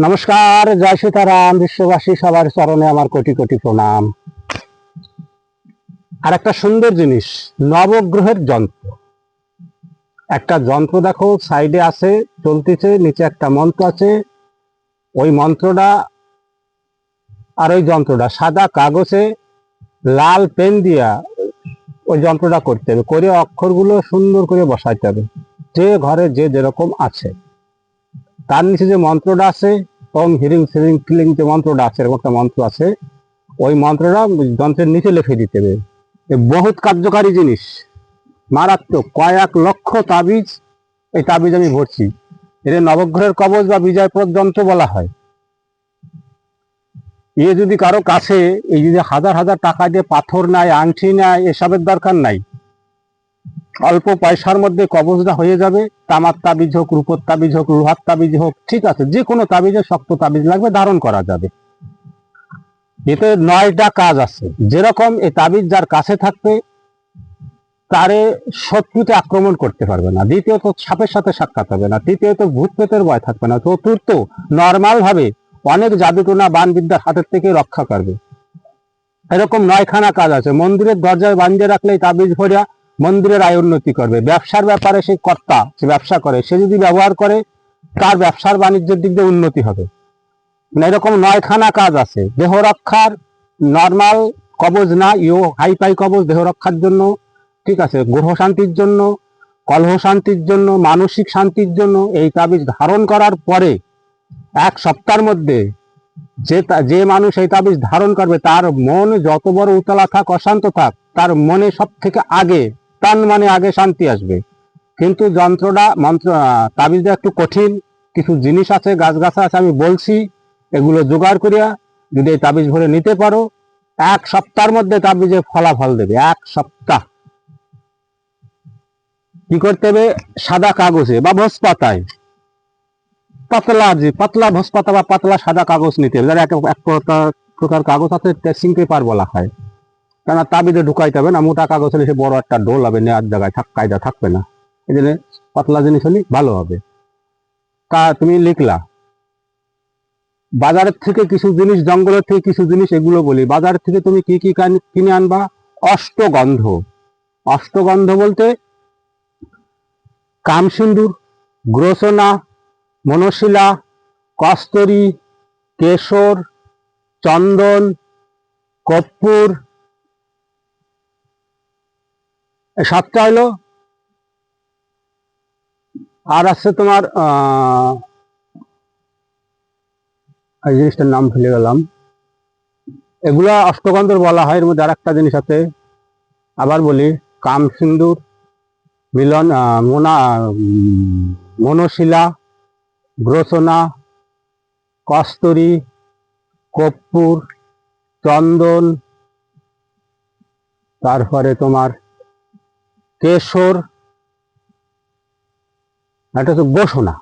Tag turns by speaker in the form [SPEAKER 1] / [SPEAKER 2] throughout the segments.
[SPEAKER 1] নমস্কার, জয় সীতারাম, বিশ্ববাসী সবার চরণে আমার কোটি কোটি প্রণাম। আর একটা সুন্দর জিনিস, নবগ্রহের যন্ত্র। একটা যন্ত্র দেখো, সাইডে আছে, চলতেছে, নিচে একটা মন্ত্র আছে। ওই মন্ত্রটা আর ওই যন্ত্রটা, সাদা কাগজে লাল পেন দিয়া ওই যন্ত্রটা করতে হবে। করে অক্ষরগুলো সুন্দর করে বসাইতে হবে। যে ঘরে যে যেরকম আছে। তার নিচে যে মন্ত্রটা আছে ওম হিরিং সিরিং ক্লিং যে মন্ত্রটা আছে, এরকম একটা মন্ত্র আছে, ওই মন্ত্রটা যন্ত্রের নিচে লিখে দিতে হবে। বহুত কার্যকারী জিনিস। মারাত্মক। কয়েক লক্ষ তাবিজ, এই তাবিজ আমি ভরছি। এটা নবগ্রহের কবচ বা বিজয়প্রদ যন্ত্র বলা হয়। এ যদি কারও কাছে, এই যদি হাজার হাজার টাকা দিয়ে পাথর নেয় আংটি নেয়, এসবের দরকার নাই। অল্প পয়সার মধ্যে কবজটা হয়ে যাবে। তামার তাবিজ হোক, রূপর তাবিজ হোক, লোহার তাবিজ হোক, ঠিক আছে, যে কোনো তাবিজে শক্ত তাবিজ লাগবে, ধারণ করা যাবে। এতে নয়টা কাজ আছে। যেরকম এই তাবিজ যার কাছে থাকবে, তারে শত্রুতে আক্রমণ করতে পারবে না। দ্বিতীয়ত সাপের সাথে সাক্ষাৎ হবে না। তৃতীয়ত ভূত পেতের ভয় থাকবে না। চতুর্থ নর্মাল ভাবে অনেক জাদুটোনা বান বিদ্যার হাতের থেকে রক্ষা করবে। এরকম নয়খানা কাজ আছে। মন্দিরের দরজায় বাঁধিয়ে রাখলে তাবিজ ভরিয়া মন্দিরের আয় উন্নতি করবে। ব্যবসার ব্যাপারে সে কর্তা সে ব্যবসা করে, সে যদি ব্যবহার করে, তার ব্যবসার বাণিজ্যের দিক দিয়ে উন্নতি হবে। মানে এরকম নয়খানা কাজ আছে। দেহ রক্ষার নর্মাল কবজ না, ইও হাই ফাই কবজ দেহ রক্ষার জন্য, ঠিক আছে, গ্রহ শান্তির জন্য, কলহ শান্তির জন্য, মানসিক শান্তির জন্য এই তাবিজ ধারণ করার পরে এক সপ্তাহের মধ্যে যে যে মানুষ এই তাবিজ ধারণ করবে, তার মন যত বড় উতলা থাক, অশান্ত থাক, তার মনে সব থেকে আগে তার মানে আগে শান্তি আসবে। কিন্তু যন্ত্রটা, মন্ত্র তাবিজটা একটু কঠিন, কিছু জিনিস আছে, গাছগাছা আছে, আমি বলছি, এগুলো জোগাড় করিয়া যদি এই তাবিজ ভরে নিতে পারো, এক সপ্তাহের মধ্যে তাবিজে ফলাফল দেবে, এক সপ্তাহ। কি করতে হবে? সাদা কাগজে বা ভোজ পাতায় পাতলা যে, পাতলা ভোজ পাতা বা পাতলা সাদা কাগজ নিতে হবে, যারা এক প্রকার- কাগজ আছে টেসিং পেপার বলা হয়। কেননা তাবিজে ঢুকাইতে হবে না, মোটা কাগজ হলে সে বড় একটা ডোল হবে নেওয়ার জায়গায় থাক, কায়দা থাকবে না। এই জন্য পাতলা জিনিস হলে ভালো হবে। তা তুমি লিখলা, বাজারের থেকে কিছু জিনিস, জঙ্গলের থেকে কিছু জিনিস এগুলো বলি, বাজার থেকে তুমি কি কি কিনে আনবা? অষ্টগন্ধ। অষ্টগন্ধ বলতে কামসিন্দুর, গ্রোসনা মনশিলা কস্তরি, কেশর, চন্দন, কর্পূর এই সাতটা হলো আর আছে তোমার এই জিনিসটার নাম ভুলে গেলাম। এগুলা অষ্টগন্ধর বলা হয়, এর মধ্যে আর একটা জিনিস আছে। আবার বলি, কাম সিন্দুর, মিলন মোনা মনশিলা গ্রোসনা কস্তরি কর্পূর চন্দন, তারপরে তোমার কেশর এটা হচ্ছে গোসনা।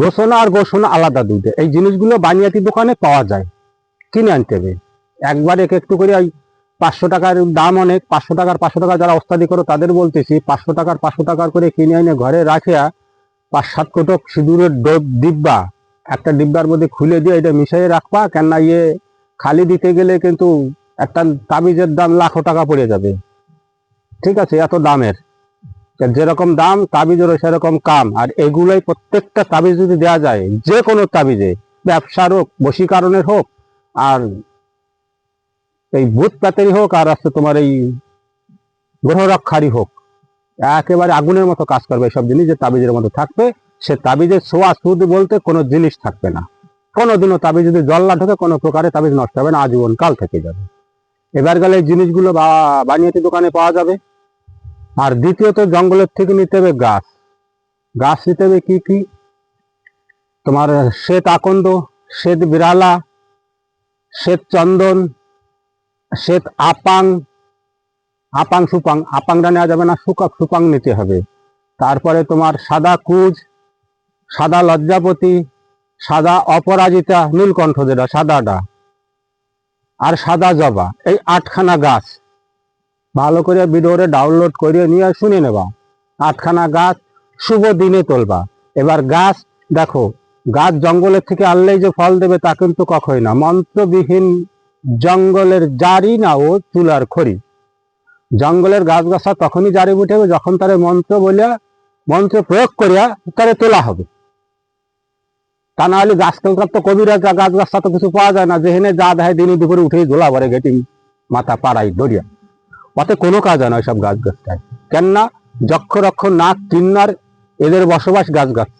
[SPEAKER 1] গোসনা আর গোসনা আলাদা দুটো এই জিনিসগুলো বানিয়াতি দোকানে পাওয়া যায়, কিনে আনতে হবে একবার এক একটু করে ওই পাঁচশো টাকার দাম অনেক, পাঁচশো টাকার পাঁচশো টাকা যারা ওস্তাদি করো তাদের বলতেছি, পাঁচশো টাকার পাঁচশো টাকার করে কিনে এনে ঘরে রাখিয়া পাঁচ সাত কোটক সিঁদুরের ডোব ডিব্বা, একটা ডিব্বার মধ্যে খুলে দিয়ে এটা মিশিয়ে রাখবা, কেননা ইয়ে খালি দিতে গেলে কিন্তু একটা তাবিজের দাম লাখো টাকা পড়ে যাবে। ঠিক আছে, এত দামের। যেরকম দাম, তাবিজেরও সেরকম কাম। আর এগুলোই প্রত্যেকটা তাবিজ যদি দেওয়া যায়, যে কোনো তাবিজে, ব্যবসার হোক, বশীকরণের হোক, আর এই ভূত প্যাতেরই হোক, আর আছে তোমার এই গ্রহ রক্ষারই হোক, একেবারে আগুনের মতো কাজ করবে সব জিনিস যে তাবিজের মতো থাকবে। সে তাবিজের সোয়া সুদ বলতে কোনো জিনিস থাকবে না। কোনোদিনও তাবিজ যদি জল না ঢোকে, কোনো প্রকারে তাবিজ নষ্ট হবে না, আজীবন কাল থেকে যাবে। এবার গেলে জিনিসগুলো বানিয়াতি দোকানে পাওয়া যাবে। আর দ্বিতীয়ত জঙ্গলের থেকে নিতে হবে গাছ। গাছ নিতে হবে কি কি? তোমার শ্বেত আকন্দ, শ্বেত বিড়ালা, শ্বেত চন্দন, শ্বেত আপাং আপাং সুপাং, আপাংটা নেওয়া যাবে না সুকা সুপাং নিতে হবে। তারপরে তোমার সাদা কুজ, সাদা লজ্জাপতি, সাদা অপরাজিতা, নীলকণ্ঠ যেটা, সাদাটা। আর সাদা জবা, এই আটখানা গাছ। ভালো করে ভিডিওরে ডাউনলোড করে নিয়ে শুনে নেবা। আটখানা গাছ, শুভ দিনে তোলবা। এবার গাছ, দেখো, গাছ জঙ্গলের থেকে আনলেই যে ফল দেবে তা কিন্তু কখই না। মন্ত্রবিহীন জঙ্গলের জারি না ও চুলার খড়ি। জঙ্গলের গাছ গাছা তখনই জারি উঠেবে যখন তারে মন্ত্র বলিয়া, মন্ত্র প্রয়োগ করিয়া তারে তোলা হবে। তা না হলে গাছকালকার তো কবিরা গাছ গাছটা তো কিছু পাওয়া যায় না। যেখানে যা দেয় দিনে দুপুরে উঠেই ঝোলা ভরে গেটি মাথা পাড়াই দরিয়া ওতে কোনো কাজ হয় না ওইসব গাছ গাছটায়। কেননা যক্ষ রক্ষ নাক, কিন্নার, এদের বসবাস গাছ গাছ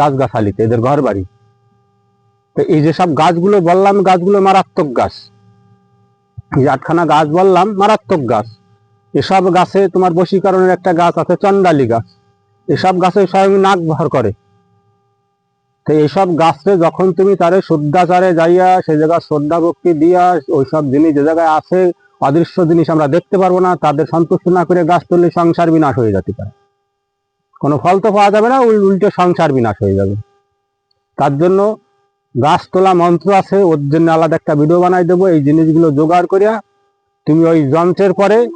[SPEAKER 1] গাছ গাছালিতে, এদের ঘর বাড়ি তো এই যেসব গাছগুলো বললাম, গাছগুলো মারাত্মক গাছ। এই আটখানা গাছ বললাম, মারাত্মক গাছ। এসব গাছে তোমার বশীকরণের একটা গাছ আছে চন্ডালি গাছ। এসব গাছে স্বয়ং নাক ভর করে। তো এইসব গাছরে যখন তুমি তারে শুদ্ধাচারে যাইয়া সে জায়গায় শ্রদ্ধা ভক্তি দিয়া ওইসব জিনিস যে জায়গায় আছে, অদৃশ্য জিনিস আমরা দেখতে পারব না, তাদের সন্তুষ্ট না করে গাছ তুললে সংসার বিনাশ হয়ে যেতে পারে। কোনো ফল তো পাওয়া যাবে না, উল- উল্টে সংসার বিনাশ হয়ে যাবে। তার জন্য গাছ তোলা মন্ত্র আছে, ওর জন্য আলাদা একটা ভিডিও বানাই দেবো। এই জিনিসগুলো জোগাড় করিয়া তুমি ওই যন্ত্রের পরে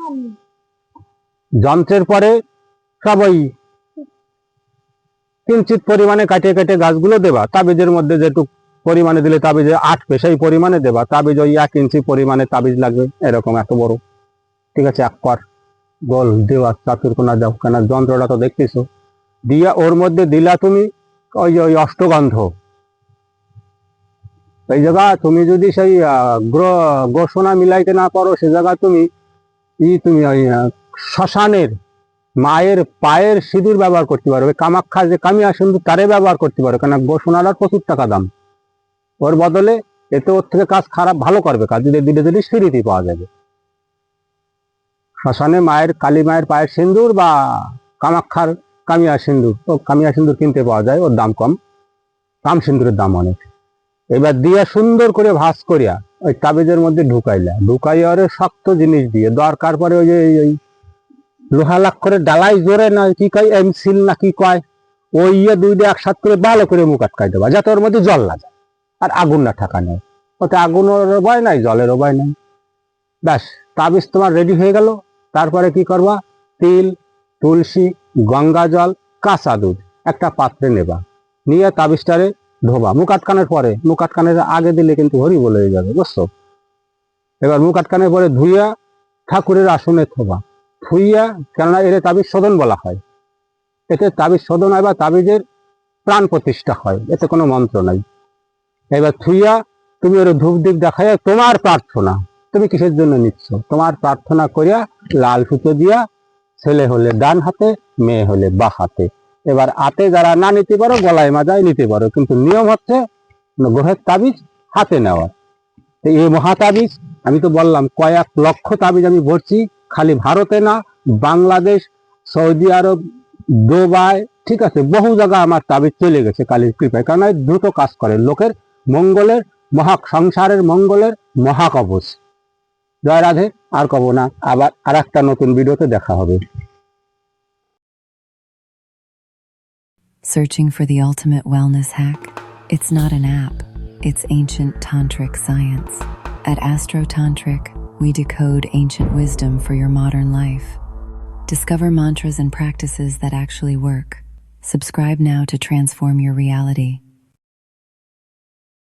[SPEAKER 1] যন্ত্রের পরে সব ওই কিঞ্চিত পরিমাণে কাটিয়ে কাটিয়ে গাছগুলো দেবা। তাবিজের মধ্যে যেটুক পরিমাণে দিলে তাবিজে আটবে সেই পরিমাণে দেবা। তাবিজ ওই এক ইঞ্চি পরিমাণে তাবিজ লাগবে, এরকম এত বড়। ঠিক আছে, এক কর গোল দেওয়া চাতুর কোনা যাও কেন যন্ত্রটা তো দেখতেছো। দিয়া ওর মধ্যে দিলা তুমি ওই যে ওই অষ্টগন্ধ। এই জায়গা তুমি যদি সেই ঘোষণা মিলাইতে না পারো, সে জায়গা তুমি ই তুমি ওই শ্মশানের মায়ের পায়ের সিঁদুর ব্যবহার করতে পারো ওই কামাখ্যা যে কামিয়া সিঁদুর তারে ব্যবহার করতে পারো কেন ঘোষণাটার প্রচুর টাকা দাম। ওর বদলে এতে ওর থেকে কাজ খারাপ, ভালো করবে কাজ, যদি দিলে দিলে সিঁড়িতে পাওয়া যাবে। শ্মশানে মায়ের, কালী মায়ের পায়ের সিঁদুর বা কামাক্ষার কামিয়া সিঁদুর, ও কামিয়া সিঁদুর কিনতে পাওয়া যায়, ওর দাম কম। কাম সিঁদুরের দাম অনেক। এবার দিয়া সুন্দর করে ভাঁজ করিয়া ওই তাবিজের মধ্যে ঢুকাইলা। ঢুকাইয়া ওরে শক্ত জিনিস দিয়ে, দরকার পরে ওই যে ওই লোহা লাখ করে ডালাই জোরে না কি কয় এমসিল না কি কয়? ওই ইয়ে দুইটা একসাথ করে ভালো করে মুখ আটকাই দেবা, যাতে ওর মধ্যে জল লাগে আর আগুন না থাকা নেই। ওতে আগুনের ভয় নাই, জলের ভয় নাই। ব্যাস, তাবিজ তোমার রেডি হয়ে গেল। তারপরে কি করবা? তিল, তুলসী, গঙ্গা জল, কাঁচা দুধ, একটা পাত্রে নেবা। নিয়ে তাবিজটারে ধোবা। মুখ আটকানোর পরে, মুখ আটকানোর আগে দিলে কিন্তু হরি বলে যাবে, বুঝছ? এবার মুখ আটকানোর পরে ধুইয়া ঠাকুরের আসনে থোবা। থুইয়া কেননা এর তাবিজ শোধন বলা হয়। এতে তাবিজ শোধন হয় বা তাবিজের প্রাণ প্রতিষ্ঠা হয়, এতে কোনো মন্ত্র নাই। এবার থুইয়া, তুমি ওর ধূপ দিক দেখাইয়া তোমার প্রার্থনা, তুমি কিসের জন্য নিচ্ছ? তোমার প্রার্থনা করিয়া লাল সুতো দিয়া ছেলে হলে ডান হাতে, মেয়ে হলে বা হাতে। এবার হাতে যারা না নিতে পারো গলায় মাজায় নিতে পারো কিন্তু নিয়ম হচ্ছে গ্রহের তাবিজ হাতে নেওয়া। এই মহাতাবিজ, আমি তো বললাম, কয়েক লক্ষ তাবিজ আমি ভরছি খালি ভারতে না বাংলাদেশ সৌদি আরব দুবাই ঠিক আছে বহু জায়গা আমার তাবিজ চলে গেছে কালীর কৃপায় কারণ দ্রুত কাজ করে লোকের মঙ্গলের মহা সংসারের মঙ্গলের মহাকবচ জয় রাধে আর কব না আবার আর একটা নতুন ভিডিওতে দেখা হবে
[SPEAKER 2] Searching for the ultimate wellness hack? It's not an app, it's ancient tantric science. At Astro Tantric, we decode ancient wisdom for your modern life. Discover mantras and practices that actually work. Subscribe now to transform your reality.